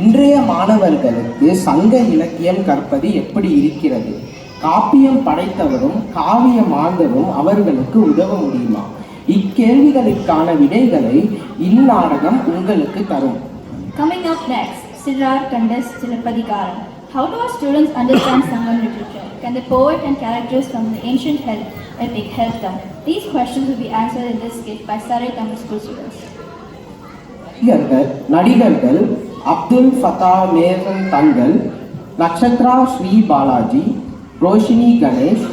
இன்றைய மாணவர்களுக்கு சங்க இலக்கியம் கற்பது எப்படி இருக்கிறது காப்பியம் படைத்தவரும் காவிய மாந்தரும் அவர்களுக்கு உதவ முடியுமா இக்கேள்விகளுக்கான விடைகளை இந்நாடகம் உங்களுக்கு தரும் Coming up next, Siddhar Kandas Silapadikaram. How do our students understand Sangam literature? Can the poet and characters from the ancient help, epic help them? These questions will be answered in this skit by Sarai Tamil School students. நடிகர்கள் Abdul Fatah Mason Thangal Nakshatra Sri Balaji Roshini Ganesh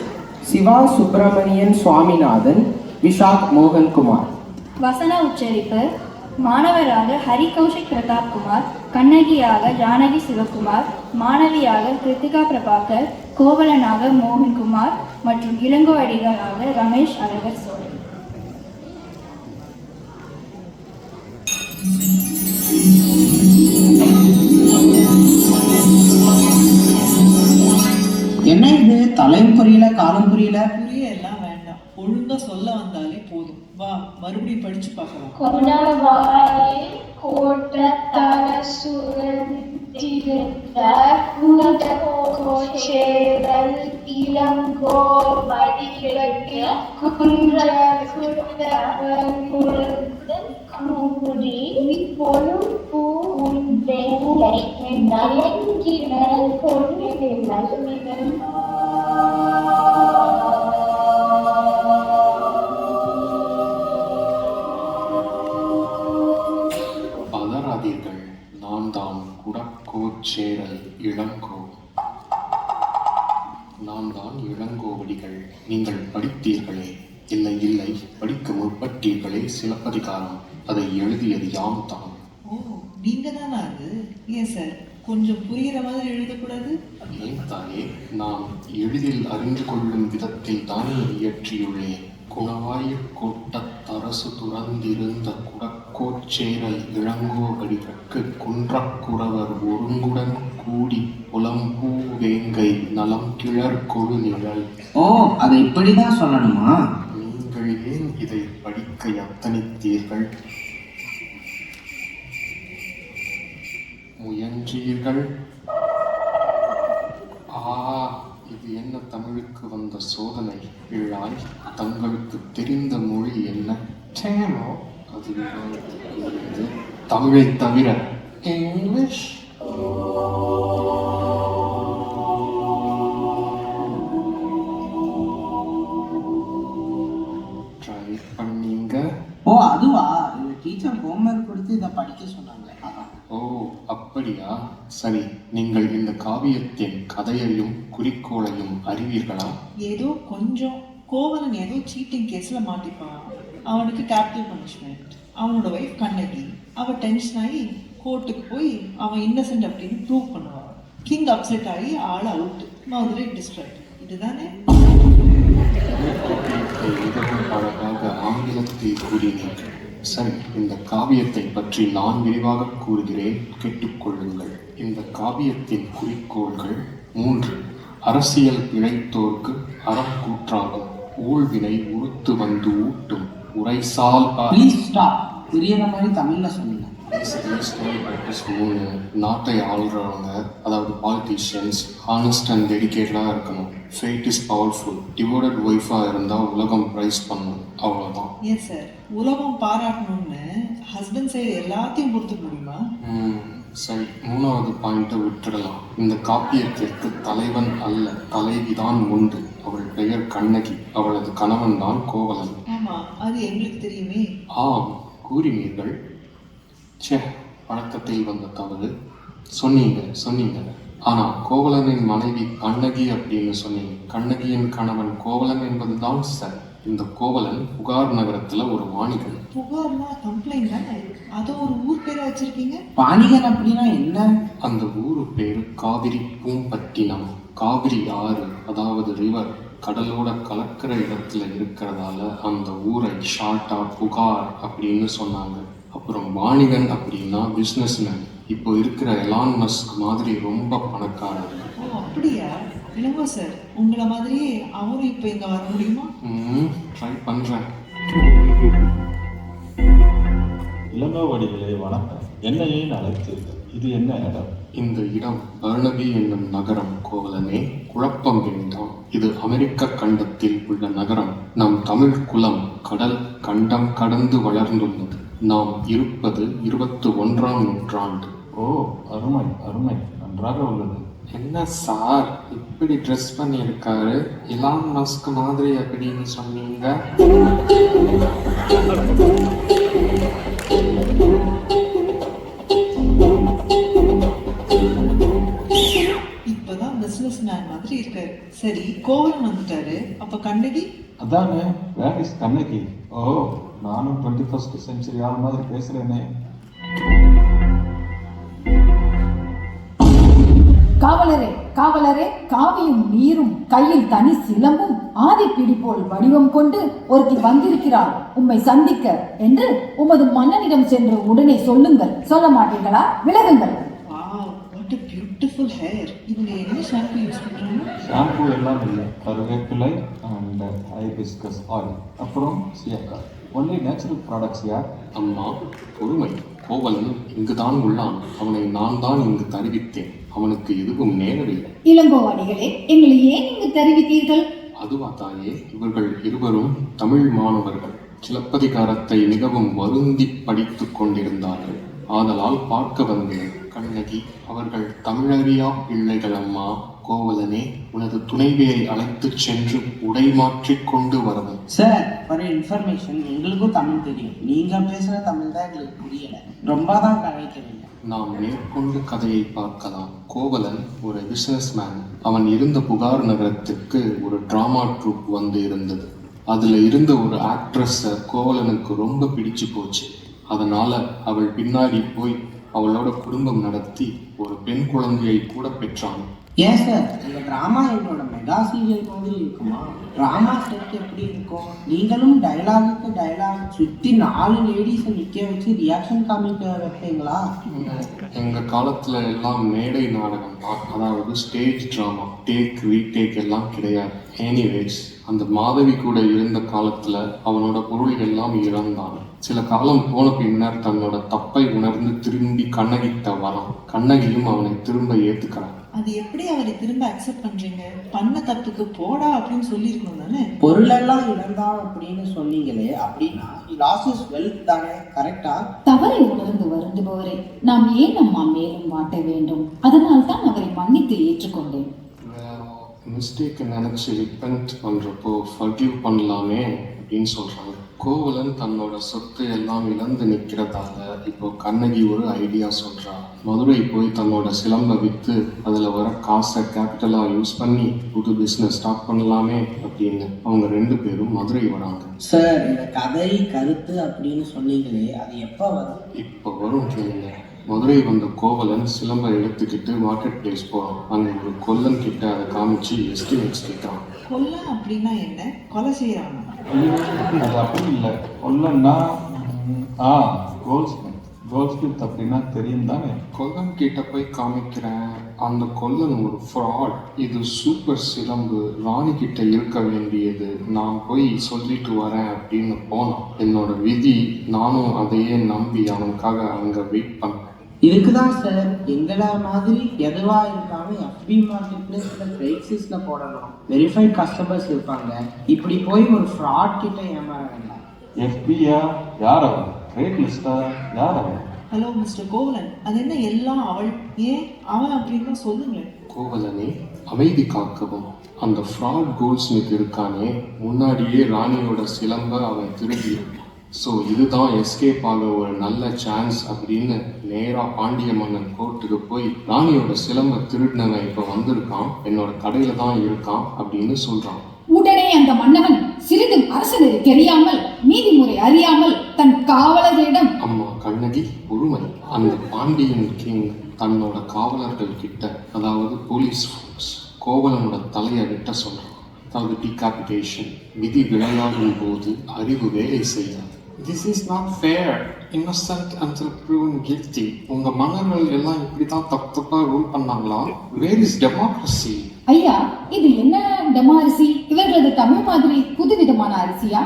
Siva Subramanian Swaminathan Vishak Mohankumar. வசன உச்சரிப்பு மாணவராக ஹரி கௌஷிக் பிரதாப் குமார் கண்ணகியாக ஜானகி சிவகுமார் மாணவியாக கிருத்திகா பிரபாகர் கோவலனாக மோகன்குமார் மற்றும் இளங்கோ அடிகளாக ரமேஷ் அழகர் சோழன். தலையும் புரியல காலம் புரியல. புரிய எல்லாம் வேண்டாம். ஒழுங்கா சொல்ல வந்தாலே போதும். வா மறுபடியும் படிச்சு பார்க்கலாம். கொணவாயே கோட்டத்தல சுரந்திருந்த கோச்சேரல் இளங்கோ வடிகிழக்கு குன்ற குட்டவன் கூடி பொழும் பூ வெள்ளை நலங்கிடல் கொண்டு நல்மிதன் பதறாதீர்கள் நான் தான் குடக்கோச்சேரல் இளங்கோ. நான் தான் இளங்கோவடிகள் நீங்கள் படித்தீர்களே. இல்லை இல்லை படிக்க முற்பட்டீர்களே சிலப்பதிகாரம். அதை எழுதியது யாம் தான் ஓ நீங்க தானா அது? ஏன் சார்? கொஞ்சம் புரியுற மாதிரி எழுதக்கூடாது? ஏன் தாயே நான் எளிதில் அறிந்து கொள்ளும் விதத்தில் தானே இயற்றியுள்ளேன் குணவாய கோட்டத்தரசு துறந்திருந்த குடக்கோச்சேரல் இளங்கோவடிகட்கு குன்றக்குறவர் ஒருங்குடன் கூடி புலம்பூ வேங்கை நலம் கிளர் கொழு நிழல். ஓ அதை இப்படிதான் சொல்லணுமா? நீங்கள் ஏன் இதை படிக்க எத்தனித்தீர்கள் முயன்றீர்கள் ஆ இது என்ன தமிழுக்கு வந்த சோதனை? இழாய் தங்களுக்கு தெரிந்த மொழி என்ன? டேனோ அது தமிழை தவிர இங்கிலீஷ் ட்ரை பண்ணீங்க. ஓ அதுவா? டீச்சர் ஹோம்ஒர்க் கொடுத்து இதை படிக்க சொன்னாங்க. சரி நீங்கள் இந்த காவியத்தின் கதையையும் குறிக்கோளையும் அறிவீர்களா? ஏதோ கொஞ்சம் கோவலன் ஏதோ சீட்டிங் கேஸ்ல மாட்டிப்பான் அவனுக்கு கேபிட்டல் பனிஷ்மெண்ட் அவனோட ஒய்ஃப் கண்ணகி. அவ டென்ஷன் ஆகி கோர்ட்டுக்கு போய் அவன் இன்னசென்ட் அப்படின்னு ப்ரூவ் பண்ணுவான். கிங் அப்செட் ஆகி ஆள் அவுட் மதுரை டிஸ்ட்ராக்ட் இதுதானே? ஆங்கிலத்தில் கூறினீர்கள் சரி இந்த காவியத்தை பற்றி நான் விரிவாக கூறுகிறேன். கேட்டுக்கொள்ளுங்கள் இந்த காவியத்தின் குறிக்கோள்கள் மூன்று. அரசியல் பிழைத்தோர்க்கு அறக்கூற்றாகும் ஊழ்வினை உறுத்து வந்து ஊட்டும். உரைசால் அ- மாதிரி தமிழ்ல சொல்லுங்க. மூணு நாட்டை ஆள்றவங்க அதாவது பாலிட்டிஷியன்ஸ் ஹானஸ்ட் அண்ட் டெடிகேட்டடாக இருக்கணும். ஃபேட் இஸ் பவர்ஃபுல் டிவோடட் ஒய்ஃபாக இருந்தால் உலகம் ப்ரைஸ் பண்ணும். அவ்வளோதான் ஏன் சார் உலகம் பாராட்டணும்னு ஹஸ்பண்ட் சைடு எல்லாத்தையும் பொறுத்துக்க முடியுமா சரி. மூணாவது பாயிண்ட்டை விட்டுடலாம். இந்த காப்பியத்திற்கு தலைவன் அல்ல தலைவிதான் உண்டு அவள் பெயர் கண்ணகி. அவளது கணவன் தான் கோவலன். ஆமா அது எங்களுக்கு தெரியுமே. ஆம் கூறினீர்கள். ச்சே பழக்கத்தில் வந்த தவறு சொன்னீங்க சொன்னீங்க. ஆனா கோவலனின் மனைவி கண்ணகி அப்படின்னு சொன்னீங்க. கண்ணகியின் கணவன் கோவலன் என்பதுதான் சரி. இந்த கோவலன் புகார் நகரத்துல ஒரு வாணிகன். புகார்னா கம்ப்ளைண்ட் தானே? அதை ஒரு ஊர் பேரை வச்சிருக்கீங்க? வாணிகன் அப்படின்னா என்ன? அந்த ஊரு பேரு காவிரி பூம்பட்டினம். காவிரி ஆறு அதாவது ரிவர் கடலோட கலக்கிற இடத்துல இருக்கிறதால அந்த ஊரை ஷார்ட்டா புகார் அப்படின்னு சொன்னாங்க. அப்புறம் வாணிகன் அப்படின்னா பிஸ்னஸ்மேன் இப்போ இருக்கிற எலான் மஸ்க் மாதிரி ரொம்ப பணக்காரர். ஓ அப்படியா? இளங்கோ சார் உங்களை மாதிரியே அவரும் இப்போ இங்க வர முடியுமா? ம் ட்ரை பண்றேன். இளங்கோவடிகளே வணக்கம் என்னை ஏன் அழைத்தீர்கள். இது என்ன இடம்? இந்த இடம் பர்னபி என்னும் நகரம் கோவலனே. குழப்பம் வேண்டாம். இது அமெரிக்க கண்டத்தில் உள்ள நகரம். நம் தமிழ் குலம் கடல் கண்டம் கடந்து வளர்ந்துள்ளது. நாம் இருப்பது இருபத்தி ஒன்றாம் நூற்றாண்டு. ஓ அருமை அருமை. நன்றாக உள்ளது. என்ன சார் இப்படி ட்ரெஸ் பண்ணியிருக்காரு? இலான் மஸ்க் மாதிரி அப்படின்னு சொன்னீங்க. இப்பதான் பிசினஸ் மேன் மாதிரி இருக்காரு. சரி கோவலன் வந்துட்டாரு. அப்ப கண்ணகி? அதானே? வேர் இஸ் கண்ணகி ஓ நானும் டுவெண்ட்டி ஃபர்ஸ்ட் செஞ்சுரி ஆள் மாதிரி பேசுறேனே. காவலரே காவலரே காவியும் நீரும் கையில் தனி சிலம்பும் ஆதிப்பிடி போல் வடிவம் கொண்டு ஒருத்தி வந்திருக்கிறாள். உம்மை சந்திக்க என்று உமது மன்னனிடம் சென்று உடனே சொல்லுங்கள். சொல்ல மாட்டீர்களா? விலகுங்கள். பியூட்டிஃபுல் ஹேர் இவங்க என்ன ஷாம்பு யூஸ் பண்றாங்க? ஷாம்பு எல்லாம் இல்லை. கருவேப்பிலை அண்ட் ஹைபிஸ்கஸ் ஆயில் அப்புறம் சியக்காய். ஒன்லி நேச்சுரல் ப்ராடக்ட்ஸ் யார்? அம்மா பொறுமை கோவலன் இங்குதான் உள்ளான். அவனை நான் தான் இங்கு தருவித்தேன். அவனுக்கு எதுவும் நேரவில்லை. இளங்கோவாடிகளே எங்களை ஏன் இங்கு தெரிவித்தீர்கள்? அதுவா தாயே இவர்கள் இருவரும் தமிழ் மாணவர்கள். சிலப்பதிகாரத்தை மிகவும் வருந்தி படித்துக் கொண்டிருந்தார்கள். ஆதலால் பார்க்க வந்தேன். கண்ணகி அவர்கள் தமிழறியா பிள்ளைகள் அம்மா கோவலனே உனது துணைவியை அழைத்துச் சென்று உடை மாற்றிக் கொண்டு வரவும். சார் ஃபார் இன்ஃபர்மேஷன் எங்களுக்கும் தமிழ் தெரியும். நீங்க பேசுற தமிழ் தான் எங்களுக்கு புரியல. ரொம்ப தான் கலைக்கிறீங்க நாம் மேற்கொண்டு கதையை பார்க்கலாம். கோவலன் ஒரு பிசினஸ்மேன் அவன் இருந்த புகார் நகரத்துக்கு ஒரு டிராமா ட்ரூப் வந்து இருந்தது அதுல இருந்த ஒரு ஆக்ட்ரஸ கோவலனுக்கு ரொம்ப பிடிச்சு போச்சு. அதனால அவள் பின்னாடி போய் அவளோட குடும்பம் நடத்தி ஒரு பெண் குழந்தையை கூட பெற்றான். ஏன் சார் இந்த ட்ராமா எங்களோட மெகா சீரியல் மாதிரி இருக்குமா? ட்ராமா செட் எப்படி இருக்கும்? நீங்களும் டயலாகுக்கு டயலாக் சுற்றி நாலு லேடிஸை நிற்க வச்சு ரியாக்ஷன் காமிக்க வைப்பீங்களா? எங்க காலத்துல எல்லாம் மேடை நாடகம் தான் அதாவது ஸ்டேஜ் டிராமா டேக் ரீடேக் எல்லாம் கிடையாது. எனிவேஸ் அந்த மாதவி கூட இருந்த காலத்துல அவனோட பொருள் எல்லாம் இழந்தான் சில காலம் போன பின்னர் தன்னோட தப்பை உணர்ந்து திரும்பி கண்ணகிட்ட வரான். கண்ணகியும் அவனை திரும்ப ஏத்துக்கிறான். அது எப்படி அவரை திரும்ப அக்செப்ட் பண்றீங்க? பண்ண தப்புக்கு போடா அப்படின்னு சொல்லியிருக்கணும் தானே? பொருளெல்லாம் இழந்தான் அப்படின்னு சொன்னீங்களே அப்படின்னா லாசஸ் வெல்த் தானே கரெக்டா தவறை உணர்ந்து வருந்துபவரை நாம் ஏன் அம்மா மேலும் மாட்ட வேண்டும்? அதனால் தான் அவரை மன்னித்து ஏற்றுக்கொண்டேன். மிஸ்டேக் நினைச்சு ரிப்பென்ட் பண்றப்போ ஃபர்கிவ் பண்ணலாமே அப்படின்னு சொல்றாங்க. கோவலன் தன்னோட சொத்து எல்லாம் இழந்து நிற்கிறதால இப்போ கண்ணகி ஒரு ஐடியா சொல்றா. மதுரை போய் தன்னோட சிலம்பை விற்று அதில் வர காசை கேபிட்டலாக யூஸ் பண்ணி புது பிஸ்னஸ் ஸ்டார்ட் பண்ணலாமே அப்படின்னு அவங்க ரெண்டு பேரும் மதுரை வராங்க. சார் இந்த கதை கருத்து அப்படின்னு சொன்னீங்களே அது எப்போ வரும்? இப்போ வரும் கேளுங்க. மதுரை வந்த கோவலன் சிலம்பை எடுத்துக்கிட்டு மார்க்கெட் பிளேஸ் போகிறான் அங்கே ஒரு கொல்லன் கிட்ட அதை காமிச்சு எஸ்டிமேட்ஸ் கேட்குறான் கொல்ல அப்படின்னா என்ன? கொலை செய்யறாங்க அது அப்படி இல்லை. கொல்லன்னா ஆ கோல்ட் ஸ்மித் கோல்ட் ஸ்மித் அப்படின்னா தெரியும் தானே? கொல்லன் கிட்ட போய் காமிக்கிறேன். அந்த கொல்லன் ஒரு ஃப்ராட் இது சூப்பர் சிலம்பு. ராணி கிட்ட இருக்க வேண்டியது. நான் போய் சொல்லிட்டு வரேன் அப்படின்னு போனான். என்னோட விதி நானும் அதையே நம்பி அவனுக்காக அங்க வெயிட் பண்ணேன். இதுக்கு தான் சார் எங்களை மாதிரி எதுவா இருந்தாலும் எஃபி மார்க்கெட் பிளேஸ்ல கிரைசிஸ்ல போடணும். வெரிஃபைட் கஸ்டமர்ஸ் இருப்பாங்க. இப்படி போய் ஒரு ஃப்ராட் கிட்ட ஏமாற வேண்டாம். எஃபியா யார் அவன்? ரேட் லிஸ்டா யார் அவன்? Hello mister Kovalan. அது என்ன எல்லாம் அவள்? ஏன்? அவன் அப்படின்னு சொல்லுங்களேன். கோவலனே அமைதி காக்கவும். அந்த ஃப்ராட் கோல்ட்ஸ்மித் இருக்கானே முன்னாடியே ராணியோட சிலம்ப அவன் திருடியிருப்பான். ஸோ இதுதான் எஸ்கேப் ஆக ஒரு நல்ல சான்ஸ் அப்படின்னு நேரா பாண்டிய மன்னன் கோர்ட்டுக்கு போய் ராணியோட சிலம்ப திருடினவன் இப்போ வந்திருக்கான். என்னோட கடையில தான் இருக்கான் அப்படின்னு சொல்றான். உடனே அந்த மன்னவன் சிறிதும் அரசனரை தெரியாமல் நீதிமுறை அறியாமல் தன் காவலர்களிடம் அம்மா கண்ணகி பொறுமை. அந்த பாண்டியன் கிங் தன்னோட காவலர்கள் கிட்ட அதாவது போலீஸ் கோவலனோட தலையை வெட்ட சொல்றான். அதாவது டிகாபிடேஷன் விதி விளையாடும் போது அறிவு வேலை செய்யாது. This is not fair innocent and proven guilty உங்க மன்னர்கள் எல்லாம் இப்படி தான் தப்பு தப்பா ரூல் பண்ணாங்களா? வேர் இஸ் டெமோக்ரஸி ஐயா இது என்ன டெமாரிசி இவர்களது தமிழ் மாதிரி புதுவிதமான அரிசியா?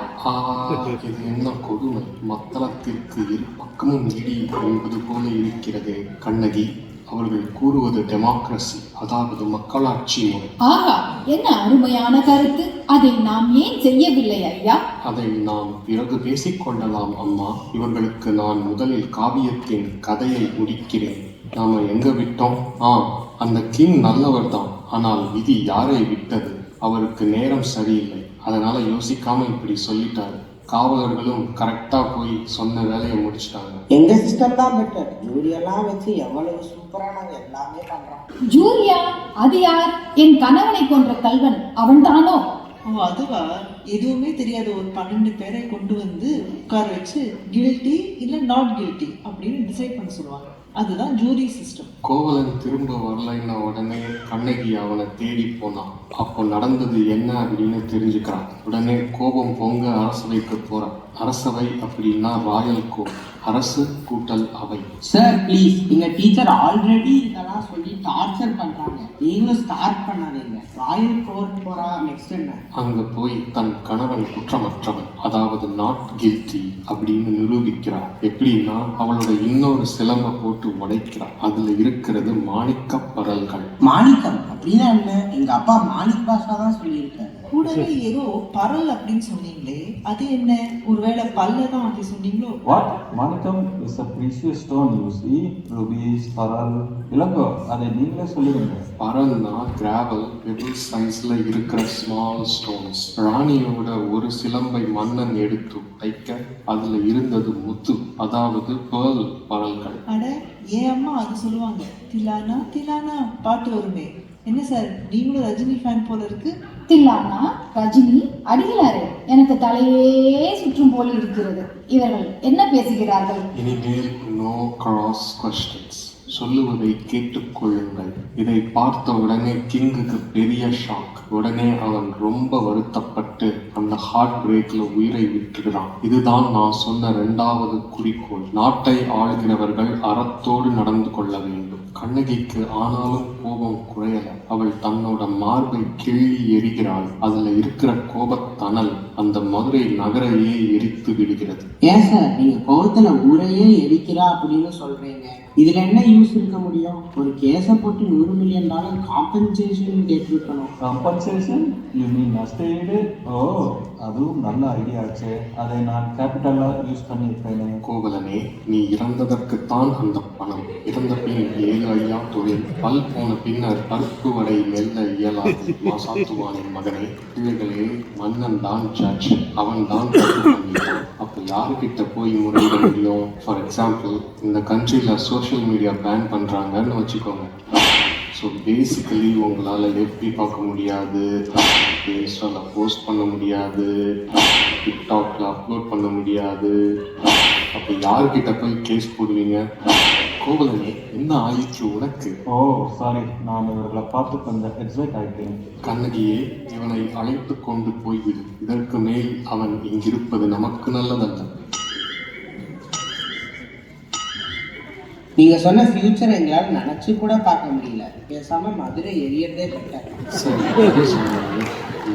இது என்ன கொடுமை? மத்தளத்திற்கு இரு பக்கமும் இடி என்பது போல இருக்கிறது. கண்ணகி அவர்கள் கூறுவது டெமோக்ரஸி அதாவது மக்களாட்சி முறை. ஆஹா என்ன அருமையான கருத்து. அதை நாம் ஏன் செய்யவில்லை ஐயா? அதை நாம் பிறகு பேசிக்கொள்ளலாம் அம்மா. இவர்களுக்கு நான் முதலில் காவியத்தின் கதையை முடிக்கிறேன். நாம எங்க விட்டோம்? ஆ அந்த கிங் நல்லவர் தான். ஆனால் விதி யாரை விட்டது? அவருக்கு நேரம் சரியில்லை. அதனால யோசிக்காம இப்படி சொல்லிட்டாரு. காவலர்களும் கரெக்டா போய் சொன்ன வேலையை முடிச்சிட்டாங்க. எங்க சிஸ்டம் தான் பெட்டர் ஜூரியெல்லாம் வச்சு எவ்வளவு சூப்பரா நாங்க எல்லாமே பண்றோம். ஜூரியா? அது யார்? என் கணவனை கொன்ற கல்வன். அவன்தானோ ஓ அதுவா? எதுவுமே தெரியாத ஒரு பன்னெண்டு பேரை கொண்டு வந்து உட்கார வச்சு கில்ட்டி இல்ல நாட் கில்ட்டி அப்படின்னு டிசைட் பண்ண சொல்லுவாங்க. அதுதான் ஜூரி சிஸ்டம் கோவலன் திரும்ப வரலைன்னா உடனே கண்ணகி அவனை தேடி போனான் அப்போ நடந்தது என்ன அப்படின்னு தெரிஞ்சுக்கிறான். உடனே கோபம் பொங்க அரசவைக்கு போறான். அரசவை அப்படின்னா ராயல் கோ அரசு கூட்டல் அவை. சார் ப்ளீஸ் எங்க டீச்சர் ஆல்ரெடி இதெல்லாம் சொல்லி டார்ச்சர் பண்றாங்க. நீங்களும் ஸ்டார்ட் பண்ணாதீங்க. ராயல் கோர்ட் போறா நெக்ஸ்ட் என்ன? அங்க போய் தன் கணவன் குற்றமற்றவன் அதாவது நாட் கில்ட்டி அப்படின்னு நிரூபிக்கிறான் எப்படின்னா அவளோட இன்னொரு சிலம்ப போட்டு உடைக்கிறான் அதுல இருக்கிறது மாணிக்க பரல்கள். மாணிக்கம் அப்படின்னா என்ன? எங்க அப்பா மாணிக் பாஷா தான் சொல்லியிருக்காரு. கூடவே ஏதோ பரல் அப்படின்னு சொன்னீங்களே அது என்ன? ஒருவேளை பல்ல தான் அப்படி சொன்னீங்களோ? Manikam is a precious stone you see. Rubies, pearl. Ilango அதை நீங்களே சொல்லிடுங்க பரல்னா கிராவல் பெபிள் சைஸ்ல இருக்கிற ஸ்மால் ஸ்டோன்ஸ் ராணியோட ஒரு சிலம்பை மன்னன் எடுத்து உடைக்க அதுல இருந்தது முத்து அதாவது பேர்ல் பரல்கள். அட ஏன் அம்மா அது சொல்லுவாங்க? திலானா திலானா பாட்டு வருமே. என்ன சார் நீங்களும் ரஜினி ஃபேன் போல இருக்கு? தில்லானா ரஜினி அடிகளாரு. எனக்கு தலையே சுற்றும் போல் இருக்கிறது. இவர்கள் என்ன பேசுகிறார்கள்? இனிமேல் நோ கிராஸ் கொஸ்டின்ஸ் சொல்லுவதை கேட்டுக்கொள்ளுங்கள் இதை பார்த்த உடனே கிங்குக்கு பெரிய ஷாக் உடனே அவன் ரொம்ப வருத்தப்பட்டு அந்த ஹார்ட் பிரேக்ல உயிரை விட்டுகிறான் இதுதான் நான் சொன்ன இரண்டாவது குறிக்கோள். நாட்டை ஆளுகிறவர்கள் அறத்தோடு நடந்து கொள்ள வேண்டும். கண்ணகிக்கு ஆனாலும் கோபம் குறையல. அவள் தன்னோட மார்பை கிள்ளி எரிகிறாள். அதுல இருக்கிற கோபத்தணல் அந்த மதுரை நகரையே எரித்து விடுகிறது. ஏன் சார்? நீங்க கோவத்துல ஊரையே எரிக்கிறா அப்படின்னு சொல்றீங்க. இதுல என்ன யூஸ் இருக்க முடியும்? ஒரு கேஸை போட்டு நூறு மில்லியன் டாலர் காம்பன்சேஷன் கேட்டிருக்கணும். காம்பன்சேஷன் யூ மீன் நஷ்டஈடு ஓ. அதுவும் நல்ல ஐடியாச்சு அதை நான் கேபிட்டலாக யூஸ் பண்ணியிருப்பேனே. கோவலனே நீ இறந்ததற்குத்தான் அந்த பணம். இறந்த பின் ஏழு ஐயா தொழில். பல் போன பின்னர் பருப்பு வடை மெல்ல இயலாது. மாசாத்துவானின் மகனே பிள்ளைகளே மன்னன் தான் ஜட்ஜ் அவன் தான் அப்போ யாருக்கிட்ட போய் முறையிட முடியும்? ஃபார் எக்ஸாம்பிள் இந்த கண்ட்ரியில் சோஷியல் மீடியா பேன் பண்ணுறாங்கன்னு வச்சுக்கோங்க. ஸோ பேசிக்கலி உங்களால் எப்படி பார்க்க முடியாது? இன்ஸ்டாவில் போஸ்ட் பண்ண முடியாது. டிக்டாக்ல அப்லோட் பண்ண முடியாது. அப்போ யார்கிட்ட போய் கேஸ் போடுவீங்க? கோவலனே என்ன ஆயிற்று உனக்கு? ஓ சாரி நான் இவர்களை பார்த்து கொஞ்சம் எக்ஸைட் ஆகிட்டேன் கண்ணகியே இவனை அழைத்து கொண்டு போய்விடு. இதற்கு மேல் அவன் இங்கிருப்பது நமக்கு நல்லதல்ல. நீங்க சொன்ன ஃபியூச்சர் எங்களால் நினைச்சு கூட பார்க்க முடியல. பேசாம மதுரை எரியறதே பெட்டர் சரி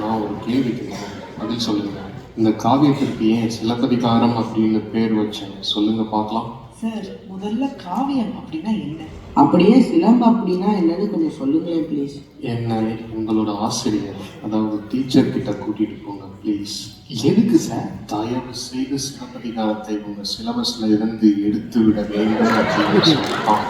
நான் ஒரு கேள்வி பதில் சொல்லுங்க. இந்த காவியத்திற்கு ஏன் சிலப்பதிகாரம் அப்படின்னு பேர் வச்சேன். சொல்லுங்க பார்க்கலாம். சார் முதல்ல காவியம் அப்படின்னா என்ன? அப்படியே சிலம்பு அப்படின்னா என்னன்னு கொஞ்சம் சொல்லுங்களேன் ப்ளீஸ் என்ன உங்களோட ஆசிரியர் அதாவது டீச்சர் கிட்ட கூட்டிட்டு போங்க ப்ளீஸ் எதுக்கு சார்? தயவு செய்து சிலப்பதிகாரத்தை உங்க சிலபஸ்ல இருந்து எடுத்து விட வேண்டும் அப்படின்னு சொல்லிட்டான்